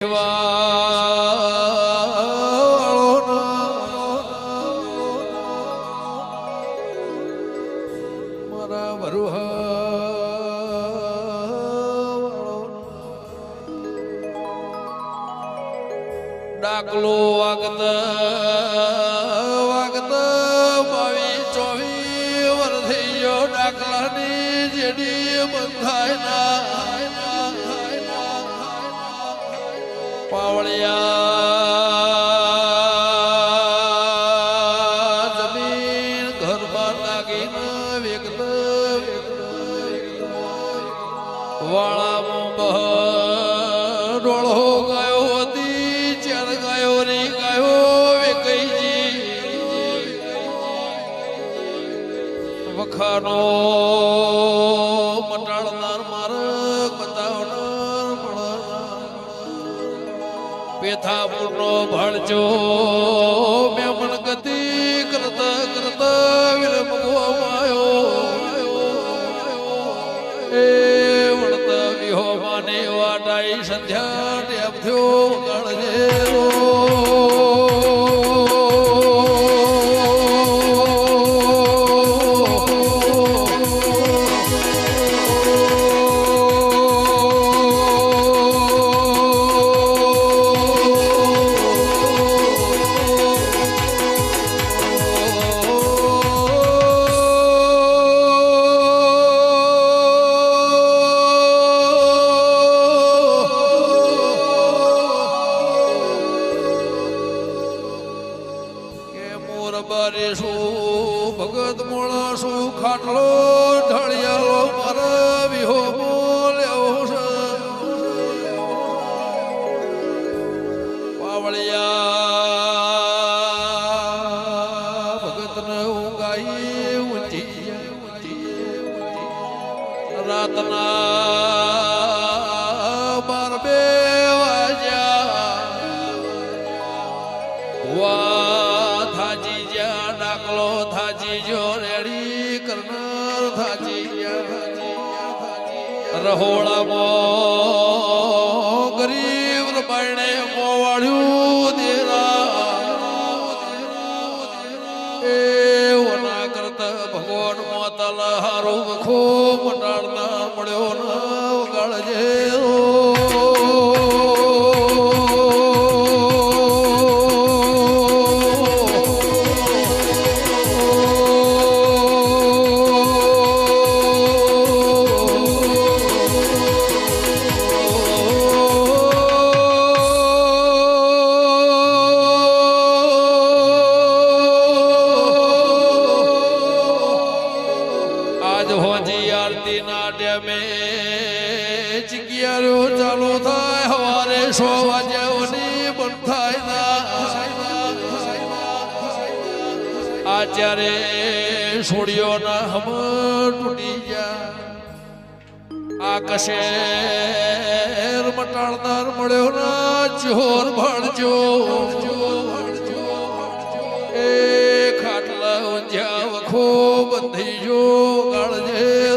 મારા ડાકલો વાગત વાગત બાવી ચોવી ગયો ડાકલાની જેડી બંધાય ના પાવળિયા જમીન ઘરમાં લાગીને વેગત વાળામાં બહ ડોળો ગયો હતી, ચાર ગાયો રે ગાયો વેકઈજી વખાનો પેથાપુરનો ભણજો. મેમન ગતિ કરતા કરતા વિલંબ ગોમાયો એ વણત વિહો માને વાટાઈ સંધ્યા ટેપ થયો મોર બારે શું ભગત મોળા શું ખાટલો ઢળિયાલો મારા વિહો બોલ્યો પાવળિયા, ભગતને ઊંઘાઈ ઊંચી રાતના બાર બે વાગ્યા. વા થાજી જ્યાં ડાકલો થાજી જો રેડી કરનાર થાજી. રહોળા મો ગરીબ રબાયણે મોવાળ્યું દેરા. એ ઓના કરતા ભગવાન મોતલ હારો ખૂબ ટાળતા મળ્યો ના વગાડજે. આજ હોજી આરતી ના ડેમે ચિકિયારો ચાલુ થાય, હવારે સો વાગ્યાઓની બંધ થાય ના. આચારે છોડ્યો ના હમ તૂટી ગયા, આ કશેર મટાડનાર મળ્યો ના ચોર ભણજો ગળજે જો ગાળજે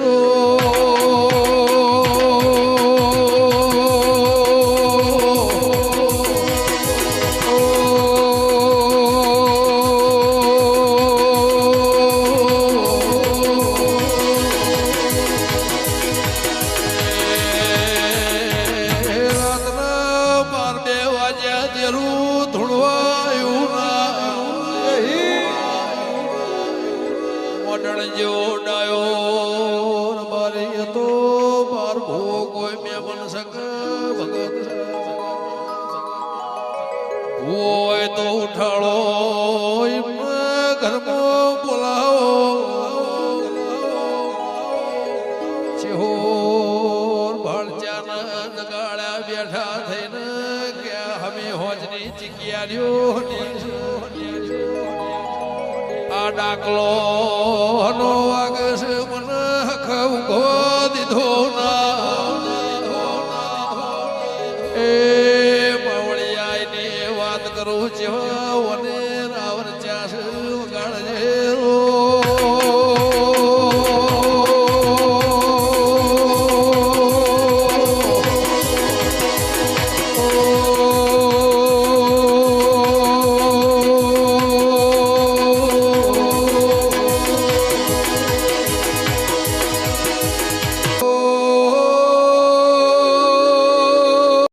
મોડણ જોડાયો ડાયો. બારી હતો બાર ભો કોઈ મેમન સક ભગત હોય તો એમને ઘરમાં બેઠા થઈને કે હમે હોજની ચિકિયારીઓ આ ડાકલો નો વાગે છે